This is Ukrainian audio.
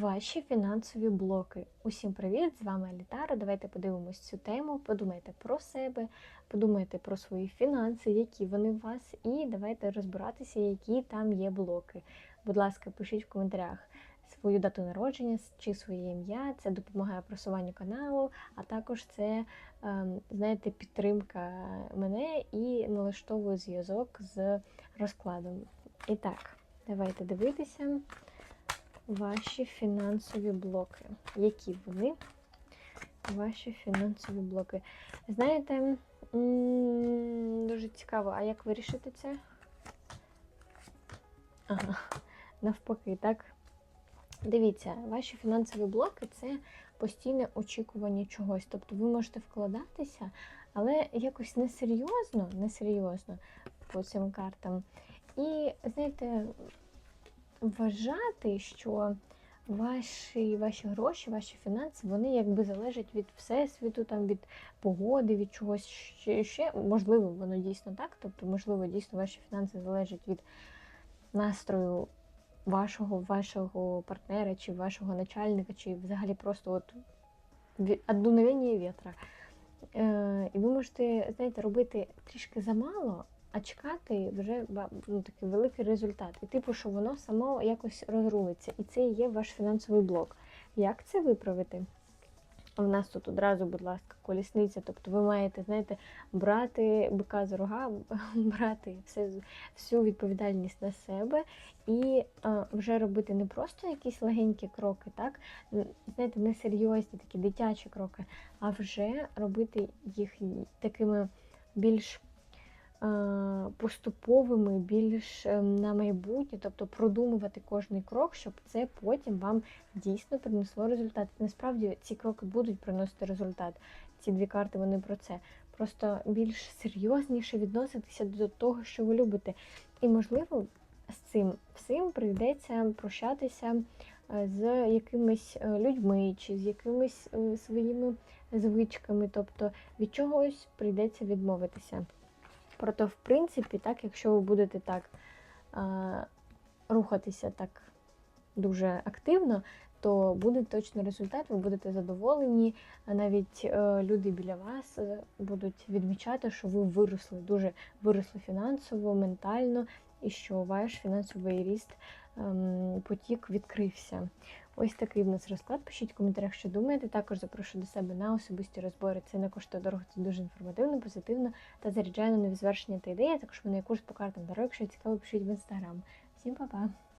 Ваші фінансові блоки. Усім привіт! З вами Алітара. Давайте подивимось цю тему. Подумайте про себе, подумайте про свої фінанси, які вони у вас, і давайте розбиратися, які там є блоки. Будь ласка, пишіть в коментарях свою дату народження чи своє ім'я. Це допомагає просуванню каналу, а також це, ем, знаєте, підтримка мене і налаштовує зв'язок з розкладом. І так, давайте дивитися ваші фінансові блоки. Які вони? Ваші фінансові блоки. Знаєте, дуже цікаво, а як вирішити це? Ага, навпаки, так? Дивіться, ваші фінансові блоки це постійне очікування чогось. Тобто ви можете вкладатися, але якось несерйозно, несерйозно по цим картам. І, знаєте, вважати, що ваші ваші гроші, ваші фінанси, вони якби залежать від всесвіту, там, від погоди, від чогось ще. Можливо, воно дійсно так. Тобто, можливо, дійсно ваші фінанси залежать від настрою вашого, вашого партнера, чи вашого начальника, чи взагалі просто от дуновення вітра. Е, І ви можете, знаєте, робити трішки замало, а чекати вже ну, такий великий результат. І типу, що воно само якось розрулиться. І це і є ваш фінансовий блок. Як це виправити? У нас тут одразу, будь ласка, колісниця. Тобто ви маєте, знаєте, брати бика за рога, брати все, всю відповідальність на себе і а, вже робити не просто якісь легенькі кроки, так, знаєте, не серйозні такі дитячі кроки, а вже робити їх такими більш поступовими, більш ем, на майбутнє, тобто продумувати кожний крок, щоб це потім вам дійсно принесло результат. насправді ці кроки будуть приносити результат. Ці дві карти вони про це. Просто більш серйозніше відноситися до того, що ви любите. І, можливо, з цим всім прийдеться прощатися е, з якимись е, людьми чи з якимись е, своїми звичками, тобто від чогось прийдеться відмовитися. Проте, в принципі, так, якщо ви будете так е, рухатися так дуже активно, то буде точно результат, ви будете задоволені. Навіть е, люди біля вас е, будуть відмічати, що ви виросли, дуже виросли фінансово, ментально, і що ваш фінансовий ріст ем, потік відкрився. Ось такий в нас розклад. Пишіть в коментарях, що думаєте. Також запрошую до себе на особисті розбори. Це не коштує дорого, це дуже інформативно, позитивно та заряджає на нові звершення та ідеї. Також мене є курс по картам дорог. Якщо цікаво, пишіть в інстаграм. Всім па-па!